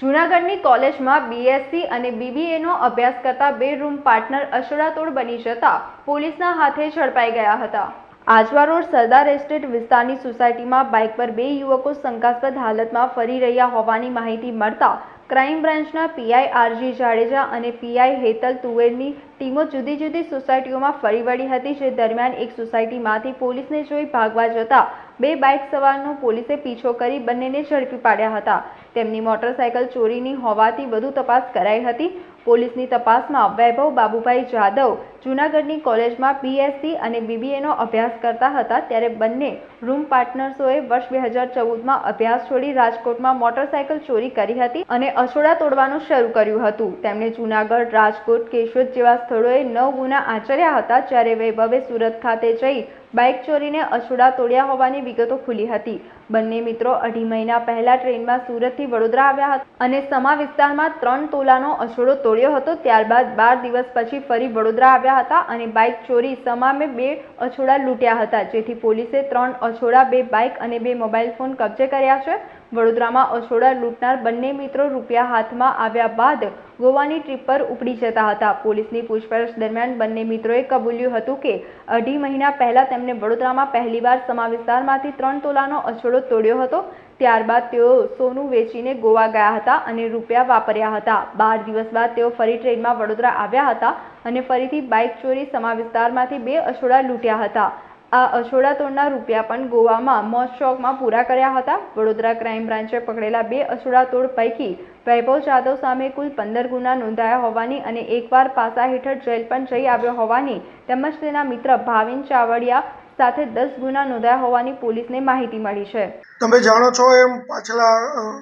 જૂનાગઢની કોલેજમાં બીએસસી અને બીબીએનો અભ્યાસ કરતા બે રૂમ પાર્ટનર અશોરાતોડ બની જતા પોલીસના હાથે ઝડપાઈ ગયા હતા. આજવા રોડ સરદાર એસ્ટેટ વિસ્તારની સોસાયટીમાં બાઇક પર બે યુવકો શંકાસ્પદ હાલતમાં ફરી રહ્યા હોવાની માહિતી મળતા ક્રાઇમ બ્રાન્ચના પીઆઈ આરજી જાડેજા અને પીઆઈ હેતલ તુવેરની ટીમો જુદી જુદી સોસાયટીઓમાં ફરી વળી હતી, જે દરમિયાન એક સોસાયટીમાંથી પોલીસને જોઈ ભાગવા જતા બે બાઇક સવારનો પોલીસે પીછો કરી બંનેને ઝડપી પાડ્યા હતા. તેમની મોટરસાયકલ ચોરીની હોવાથી વધુ તપાસ કરાઈ હતી. પોલીસની તપાસમાં વૈભવ બાબુભાઈ જાદવ જૂનાગઢની કોલેજમાં બીએસસી અને બીબીએનો અભ્યાસ કરતા હતા ત્યારે બંને રૂમ પાર્ટનર્સોએ વર્ષ બે હજાર ચૌદમાં અભ્યાસ છોડી રાજકોટમાં મોટરસાયકલ ચોરી કરી હતી અને અછોડા તોડવાનું શરૂ કર્યું હતું. તેમણે જૂનાગઢ, રાજકોટ, કેશોદ જેવા સ્થળોએ નવ ગુના આચર્યા હતા જ્યારે વૈભવે સુરત ખાતે જઈ બાઇક ચોરીને અછોડા તોડ્યા હોવાની વિગતો ખુલી હતી. બંને મિત્રો અઢી મહિના પહેલા ટ્રેનમાં સુરતથી વડોદરા આવ્યા હતા અને સમા વિસ્તારમાં ત્રણ તોલાનો અછોડો તોડ્યો હતો. ત્યારબાદ બાર દિવસ પછી ફરી વડોદરા આવ્યા હતા અને બાઇક ચોરી સમામે બે અછોડા લૂંટ્યા હતા. જેથી પોલીસે ત્રણ અછોડા, બે બાઇક અને બે મોબાઈલ ફોન કબજે કર્યા છે. વડોદરામાં અછોડા લૂંટનાર બંને મિત્રો રૂપિયા હાથમાં આવ્યા બાદ ગોવાની ટ્રીપ પર ઉપડી જતા હતા. પોલીસની પૂછપરછ દરમિયાન બંને મિત્રોએ કબૂલ્યું હતું કે અઢી મહિના પહેલા તેમને વડોદરામાં પહેલીવાર સમા વિસ્તારમાંથી ત્રણ તોલાનો અછોડો તોડ્યો હતો. ત્યારબાદ તેઓ સોનું વેચીને ગોવા ગયા હતા અને રૂપિયા વાપર્યા હતા. બાર દિવસ બાદ તેઓ ફરી ટ્રેનમાં વડોદરા આવ્યા હતા અને ફરીથી બાઇક ચોરી સમા વિસ્તારમાંથી બે અછોડા લૂંટ્યા હતા. આ અછોડા તોડના રૂપિયા પણ ગોવામાં મોજ શોખમાં પૂરા કર્યા હતા. વડોદરા ક્રાઇમ બ્રાન્ચે પકડેલા બે અછોડા તોડ પૈકી વૈભવ જાદવ સામે કુલ પંદર ગુના નોંધાયા હોવાની અને એકવાર પાસા હેઠળ જેલ પણ જઈ આવ્યો હોવાની તેમજ તેના મિત્ર ભાવિન ચાવડિયા સાથે દસ ગુના નોંધાયા હોવાની પોલીસને માહિતી મળી છે. તમે જાણો છો એમ પાછલા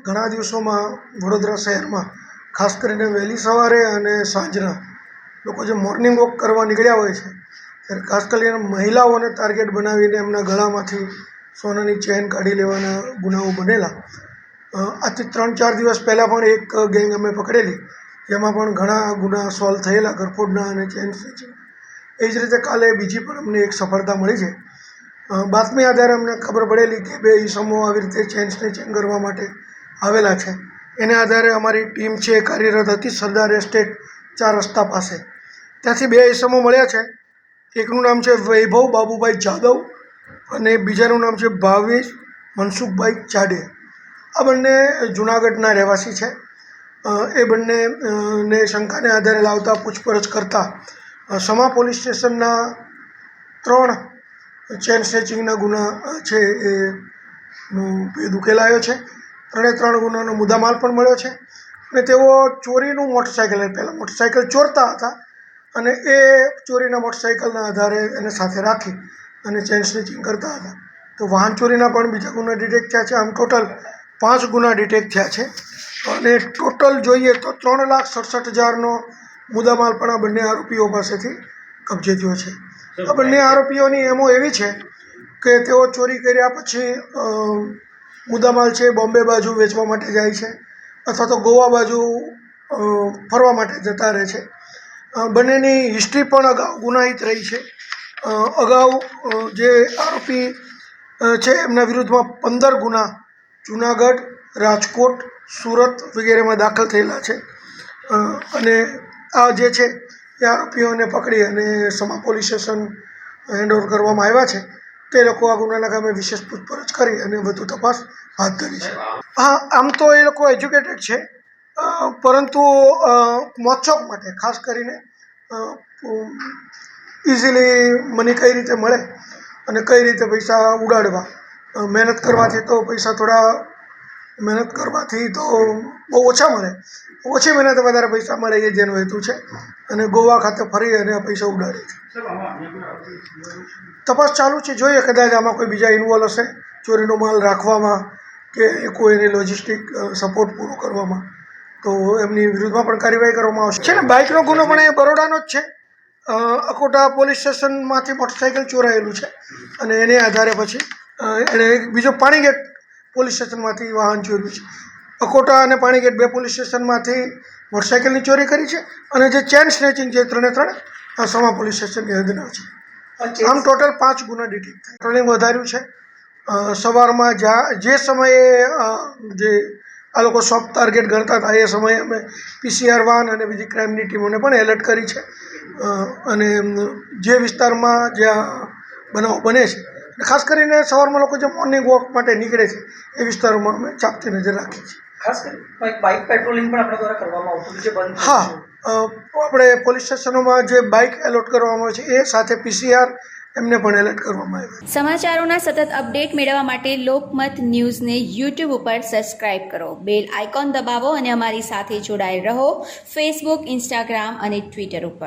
ઘણા દિવસોમાં વડોદરા શહેરમાં, ખાસ કરીને વહેલી સવારે અને સાંજના, લોકો જે મોર્નિંગ વોક કરવા નીકળ્યા હોય છે, ત્યારે ખાસ કરીને મહિલાઓને ટાર્ગેટ બનાવીને એમના ગળામાંથી સોનાની ચેન કાઢી લેવાના ગુનાઓ બનેલા. આજથી ત્રણ ચાર દિવસ પહેલાં પણ એક ગેંગ અમે પકડેલી, જેમાં પણ ઘણા ગુના સોલ્વ થયેલા ગરફોડના અને ચેન સ્નેચિંગ એ જ રીતે કાલે બીજી પણ અમને એક સફળતા મળી છે. બાતમી આધારે અમને ખબર પડેલી કે બે ઈસમો આવી રીતે ચેન સ્નેચિંગ કરવા માટે આવેલા છે. એને આધારે અમારી ટીમ છે કાર્યરત હતી સરદાર એસ્ટેટ ચાર રસ્તા પાસે. ત્યાંથી બે ઈસમો મળ્યા છે. એકનું નામ છે વૈભવ બાબુભાઈ જાદવ અને બીજાનું નામ છે ભાવેશ મનસુખભાઈ ચાડે આ બંને જુનાગઢના રહેવાસી છે. એ બંને ને શંકાને આધારે લાવતા પૂછપરછ કરતાં સમા પોલીસ સ્ટેશનના ત્રણ ચેન સ્નેચિંગના ગુના છે એ ભેદ ઉકેલાયો છે. ત્રણે ત્રણ ગુનાનો મુદ્દામાલ પણ મળ્યો છે. અને તેઓ ચોરીનું મોટરસાઇકલ પહેલાં મોટરસાઇકલ ચોરતા હતા અને એ ચોરીના મોટરસાઇકલના આધારે એને સાથે રાખી અને ચેન સ્નેચિંગ કરતા હતા. તો વાહન ચોરીના પણ બીજા ગુના ડિટેક્ટ થયા છે. આમ ટોટલ પાંચ ગુના ડિટેક્ટ થયા છે. અને ટોટલ જોઈએ તો ત્રણ લાખ સડસઠ હજારનો મુદ્દામાલ પણ આ બંને આરોપીઓ પાસેથી કબજે થયો છે. આ બંને આરોપીઓની એમો એવી છે કે તેઓ ચોરી કર્યા પછી મુદ્દામાલ છે બોમ્બે બાજુ વેચવા માટે જાય છે અથવા તો ગોવા બાજુ ફરવા માટે જતા રહે છે. બંનેની હિસ્ટ્રી પણ અગાઉ ગુનાહિત રહી છે. અગાઉ જે આરોપી છે એમના વિરુદ્ધમાં પંદર ગુના જુનાગઢ રાજકોટ સુરત વગેરેમાં દાખલ થયેલા છે. અને આ જે છે એ આરોપીઓને પકડી અને સમા પોલીસ સ્ટેશન હેન્ડઓવર કરવામાં આવ્યા છે, તે લોકો આ ગુનાના કામે વિશેષ પૂછપરછ કરી અને વધુ તપાસ હાથ ધરી છે. હા, આમ તો એ લોકો એજ્યુકેટેડ છે પરંતુ મોચોક માટે, ખાસ કરીને ઇઝીલી મની કઈ રીતે મળે અને કઈ રીતે પૈસા ઉડાડવા મહેનત કરવાથી તો પૈસા થોડા મહેનત કરવાથી તો બહુ ઓછા મળે. ઓછી મહેનતે વધારે પૈસા મળે એ જેનો હેતુ છે. અને ગોવા ખાતે ફરી અને પૈસા ઉડાડે તપાસ ચાલુ છે. જોઈએ કદાચ આમાં કોઈ બીજા ઇન્વોલ્વ હશે. ચોરીનો માલ રાખવામાં કે કોઈ એને લોજિસ્ટિક સપોર્ટ પૂરો કરવામાં. તો એમની વિરુદ્ધમાં પણ કાર્યવાહી કરવામાં આવશે. છે ને, બાઇકનો ગુનો પણ એ બરોડાનો જ છે. અકોટા પોલીસ સ્ટેશનમાંથી મોટરસાઇકલ ચોરાયેલું છે. અને એને આધારે પછી એણે બીજો પાણીગેટ પોલીસ સ્ટેશનમાંથી વાહન ચોર્યું છે. અકોટા અને પાણીગેટ બે પોલીસ સ્ટેશનમાંથી મોટરસાઇકલની ચોરી કરી છે અને જે ચેન સ્નેચિંગ છે ત્રણે ત્રણ આ સમા પોલીસ સ્ટેશનની હદના છે. આમ ટોટલ પાંચ ગુના ડિટેક્ટ થાય. વધાર્યું છે. સવારમાં જ્યાં જે સમયે જે આ લોકો સોફ્ટ ટાર્ગેટ ગણતા હતા એ સમયે અમે પીસીઆર વાન અને બીજી ક્રાઇમની ટીમોને પણ એલર્ટ કરી છે. અને જે વિસ્તારમાં જ્યાં બનાવ બને છે અને ખાસ કરીને સવારમાં લોકો જે મોર્નિંગ વોક માટે નીકળે છે એ વિસ્તારોમાં અમે ચાપતી નજર રાખીએ છીએ. ખાસ કરીને બાઇક પેટ્રોલિંગ પણ આપણા દ્વારા કરવામાં આવતું હતું બંધ હા આપણે પોલીસ સ્ટેશનોમાં જે બાઇક એલોટ કરવામાં આવે છે એ સાથે પીસીઆર એમને પણ એલર્ટ કરવામાં આવ્યું સમાચારોના સતત અપડેટ મેળવવા માટે લોકમત ન્યૂઝને યુટ્યુબ ઉપર સબસ્ક્રાઇબ કરો. બેલ આઇકોન દબાવો અને અમારી સાથે જોડાયેલ રહો. ફેસબુક ઇન્સ્ટાગ્રામ અને ટ્વિટર ઉપર.